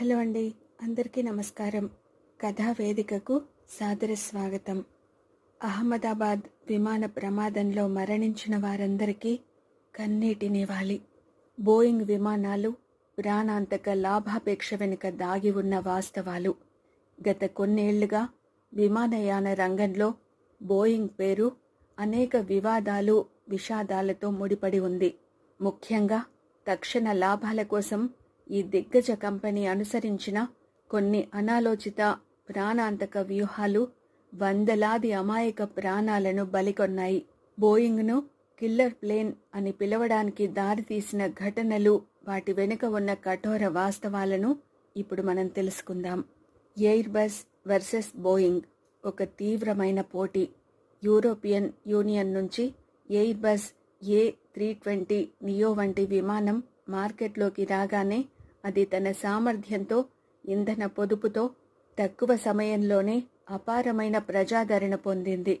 Hello అండి అందరికీ నమస్కారం. కథా వేదికకు సాదర స్వాగతం. అహ్మదాబాద్ విమాన ప్రమాదంలో మరణించిన వారందరికీ కన్నీటి నివాళి. బోయింగ్ విమానాలు ప్రాణాంతక లాభాపేక్ష వెనుక దాగి ఉన్న వాస్తవాలు. గత కొన్నేళ్ళుగా విమానయాన రంగంలో బోయింగ్ పేరు అనేక వివాదాలు విషాదాలతో ముడిపడి ఉంది. ముఖ్యంగా తక్షణ లాభాల కోసం ఈ దిగ్గజ కంపెనీ అనుసరించిన కొన్ని అనాలోచిత ప్రాణాంతక వ్యూహాలు వందలాది అమాయక ప్రాణాలను బలికొన్నాయి. బోయింగ్ను కిల్లర్ ప్లేన్ అని పిలవడానికి దారితీసిన ఘటనలు వాటి వెనుక ఉన్న కఠోర వాస్తవాలను ఇప్పుడు మనం తెలుసుకుందాం. ఎయిర్ బస్ వర్సెస్ బోయింగ్ ఒక తీవ్రమైన పోటీ. యూరోపియన్ యూనియన్ నుంచి Airbus A three twenty neo వంటి విమానం మార్కెట్లోకి రాగానే అది తన సామర్థ్యంతో ఇంధన పొదుపుతో తక్కువ సమయంలోనే అపారమైన ప్రజాదరణ పొందింది.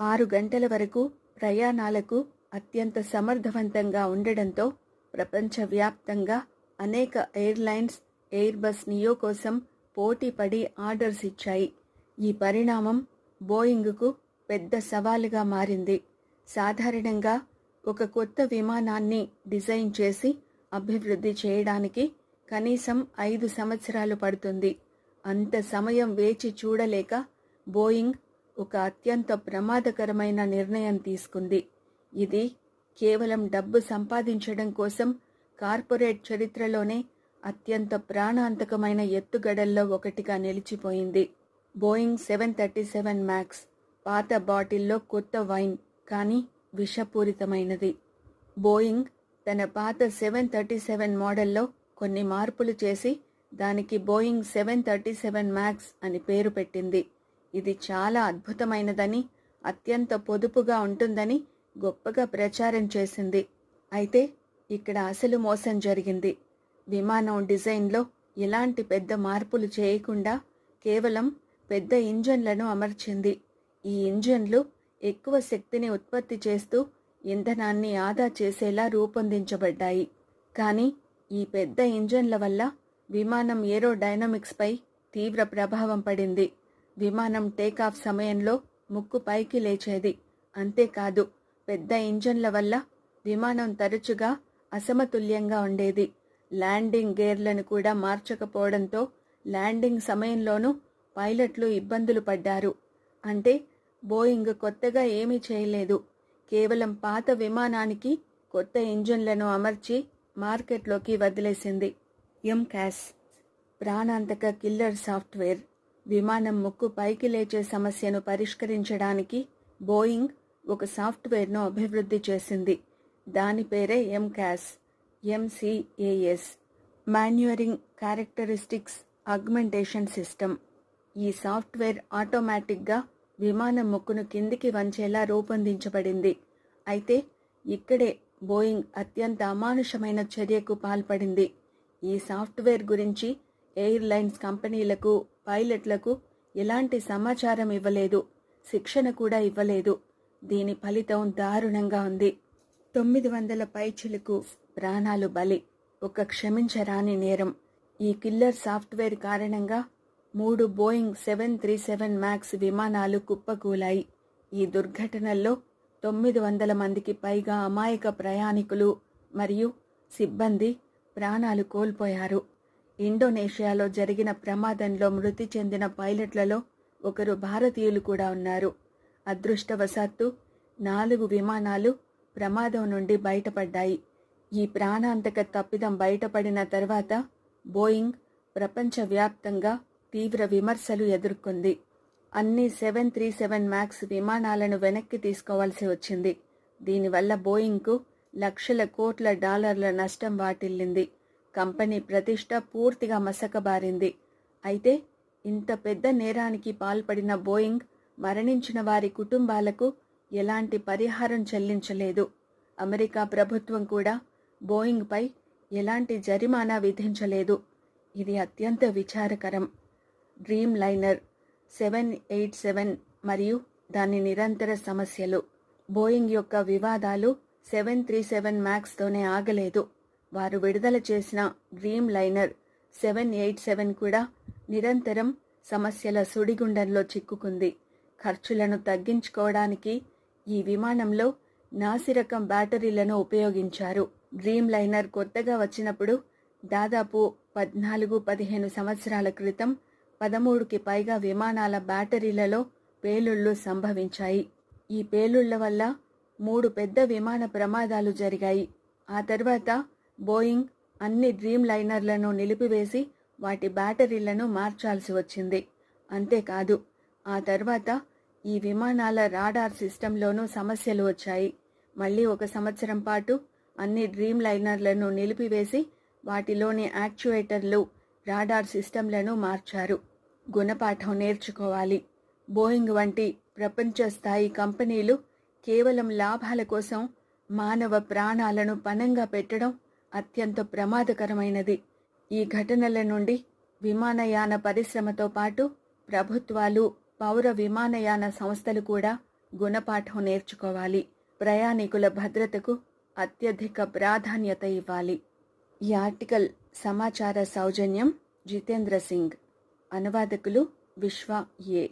ఆరు గంటల వరకు ప్రయాణాలకు అత్యంత సమర్థవంతంగా ఉండడంతో ప్రపంచవ్యాప్తంగా అనేక ఎయిర్లైన్స్ ఎయిర్ బస్ నియో కోసం పోటీపడి ఆర్డర్స్ ఇచ్చాయి. ఈ పరిణామం బోయింగ్కు పెద్ద సవాలుగా మారింది. సాధారణంగా ఒక కొత్త విమానాన్ని డిజైన్ చేసి అభివృద్ధి చేయడానికి కనీసం ఐదు సంవత్సరాలు పడుతుంది. అంత సమయం వేచి చూడలేక బోయింగ్ ఒక అత్యంత ప్రమాదకరమైన నిర్ణయం తీసుకుంది. ఇది కేవలం డబ్బు సంపాదించడం కోసం కార్పొరేట్ చరిత్రలోనే అత్యంత ప్రాణాంతకమైన ఎత్తుగడల్లో ఒకటిగా నిలిచిపోయింది. Boeing seven thirty seven max పాత బాటిల్లో కొత్త వైన్ కానీ విషపూరితమైనది. బోయింగ్ తన పాత సెవెన్ థర్టీ సెవెన్ మోడల్లో కొన్ని మార్పులు చేసి దానికి Boeing seven thirty seven max అని పేరు పెట్టింది. ఇది చాలా అద్భుతమైనదని అత్యంత పొదుపుగా ఉంటుందని గొప్పగా ప్రచారం చేసింది. అయితే ఇక్కడ అసలు మోసం జరిగింది. విమానం డిజైన్లో ఎలాంటి పెద్ద మార్పులు చేయకుండా కేవలం పెద్ద ఇంజన్లను అమర్చింది. ఈ ఇంజన్లు ఎక్కువ శక్తిని ఉత్పత్తి చేస్తూ ఇంధనాన్ని ఆదా చేసేలా రూపొందించబడ్డాయి. కానీ ఈ పెద్ద ఇంజన్ల వల్ల విమానం ఏరోడైనమిక్స్పై తీవ్ర ప్రభావం పడింది. విమానం టేకాఫ్ సమయంలో ముక్కు పైకి లేచేది. అంతేకాదు పెద్ద ఇంజన్ల వల్ల విమానం తరచుగా అసమతుల్యంగా ఉండేది. ల్యాండింగ్ గేర్లను కూడా మార్చకపోవడంతో ల్యాండింగ్ సమయంలోనూ పైలట్లు ఇబ్బందులు పడ్డారు. అంటే బోయింగ్ కొత్తగా ఏమీ చేయలేదు. కేవలం పాత విమానానికి కొత్త ఇంజన్లను అమర్చి మార్కెట్లోకి వదిలేసింది. ఎంకాస్ ప్రాణాంతక కిల్లర్ సాఫ్ట్వేర్. విమానం ముక్కు పైకి లేచే సమస్యను పరిష్కరించడానికి బోయింగ్ ఒక సాఫ్ట్వేర్ను అభివృద్ధి చేసింది. దాని పేరే MCAS MCAS MCAS manoeuvring characteristics augmentation system. ఈ సాఫ్ట్వేర్ ఆటోమేటిక్గా విమానం ముక్కును కిందికి వంచేలా రూపొందించబడింది. అయితే ఇక్కడే బోయింగ్ అత్యంత అమానుషమైన చర్యకు పాల్పడింది. ఈ సాఫ్ట్వేర్ గురించి ఎయిర్లైన్స్ కంపెనీలకు పైలట్లకు ఎలాంటి సమాచారం ఇవ్వలేదు శిక్షణ కూడా ఇవ్వలేదు. దీని ఫలితం దారుణంగా ఉంది. తొమ్మిది వందల పైచులకు ప్రాణాలు బలి ఒక క్షమించరాని నేరం. ఈ కిల్లర్ సాఫ్ట్వేర్ కారణంగా మూడు Boeing seven three seven max విమానాలు కుప్పకూలాయి. ఈ దుర్ఘటనల్లో తొమ్మిది వందల మందికి పైగా అమాయక ప్రయాణికులు మరియు సిబ్బంది ప్రాణాలు కోల్పోయారు. ఇండోనేషియాలో జరిగిన ప్రమాదంలో మృతి చెందిన పైలట్లలో ఒకరు భారతీయులు కూడా ఉన్నారు. అదృష్టవశాత్తు నాలుగు విమానాలు ప్రమాదం నుండి బయటపడ్డాయి. ఈ ప్రాణాంతక తప్పిదం బయటపడిన తర్వాత బోయింగ్ ప్రపంచవ్యాప్తంగా తీవ్ర విమర్శలు ఎదుర్కొంది. అన్ని సెవెన్ త్రీ సెవెన్ మ్యాక్స్ విమానాలను వెనక్కి తీసుకోవాల్సి వచ్చింది. దీనివల్ల బోయింగ్కు లక్షల కోట్ల డాలర్ల నష్టం వాటిల్లింది. కంపెనీ ప్రతిష్ట పూర్తిగా మసకబారింది. అయితే ఇంత పెద్ద నేరానికి పాల్పడిన బోయింగ్ మరణించిన వారి కుటుంబాలకు ఎలాంటి పరిహారం చెల్లించలేదు. అమెరికా ప్రభుత్వం కూడా బోయింగ్పై ఎలాంటి జరిమానా విధించలేదు. ఇది అత్యంత విచారకరం. Dreamliner seven eight seven మరియు దాని నిరంతర సమస్యలు. బోయింగ్ యొక్క వివాదాలు సెవెన్ త్రీ సెవెన్ మ్యాక్స్తోనే ఆగలేదు. వారు విడుదల చేసిన Dreamliner seven eight seven కూడా నిరంతరం సమస్యల సుడిగుండంలో చిక్కుకుంది. ఖర్చులను తగ్గించుకోవడానికి ఈ విమానంలో నాసిరకం బ్యాటరీలను ఉపయోగించారు. డ్రీమ్ లైనర్ కొత్తగా వచ్చినప్పుడు దాదాపు పద్నాలుగు పదిహేను సంవత్సరాల క్రితం పదమూడుకి పైగా విమానాల బ్యాటరీలలో పేలుళ్ళు సంభవించాయి. ఈ పేలుళ్ళ వల్ల మూడు పెద్ద విమాన ప్రమాదాలు జరిగాయి. ఆ తర్వాత బోయింగ్ అన్ని డ్రీమ్ లైనర్లను నిలిపివేసి వాటి బ్యాటరీలను మార్చాల్సి వచ్చింది. అంతేకాదు ఆ తర్వాత ఈ విమానాల రాడార్ సిస్టంలోనూ సమస్యలు వచ్చాయి. మళ్ళీ ఒక సంవత్సరం పాటు అన్ని డ్రీమ్ లైనర్లను నిలిపివేసి వాటిలోని యాక్చుయేటర్లు రాడార్ సిస్టంలను మార్చారు. గుణపాఠం నేర్చుకోవాలి. బోయింగ్ వంటి ప్రపంచ స్థాయి కంపెనీలు కేవలం లాభాల కోసం మానవ ప్రాణాలను పణంగా పెట్టడం అత్యంత ప్రమాదకరమైనది. ఈ ఘటనల నుండి విమానయాన పరిశ్రమతో పాటు ప్రభుత్వాలు పౌర విమానయాన సంస్థలు కూడా గుణపాఠం నేర్చుకోవాలి. ప్రయాణికుల భద్రతకు అత్యధిక ప్రాధాన్యత ఇవ్వాలి. ఈ ఆర్టికల్ సమాచార సౌజన్యం జితేంద్ర సింగ్. అనువాదకులు విశ్వ ఏ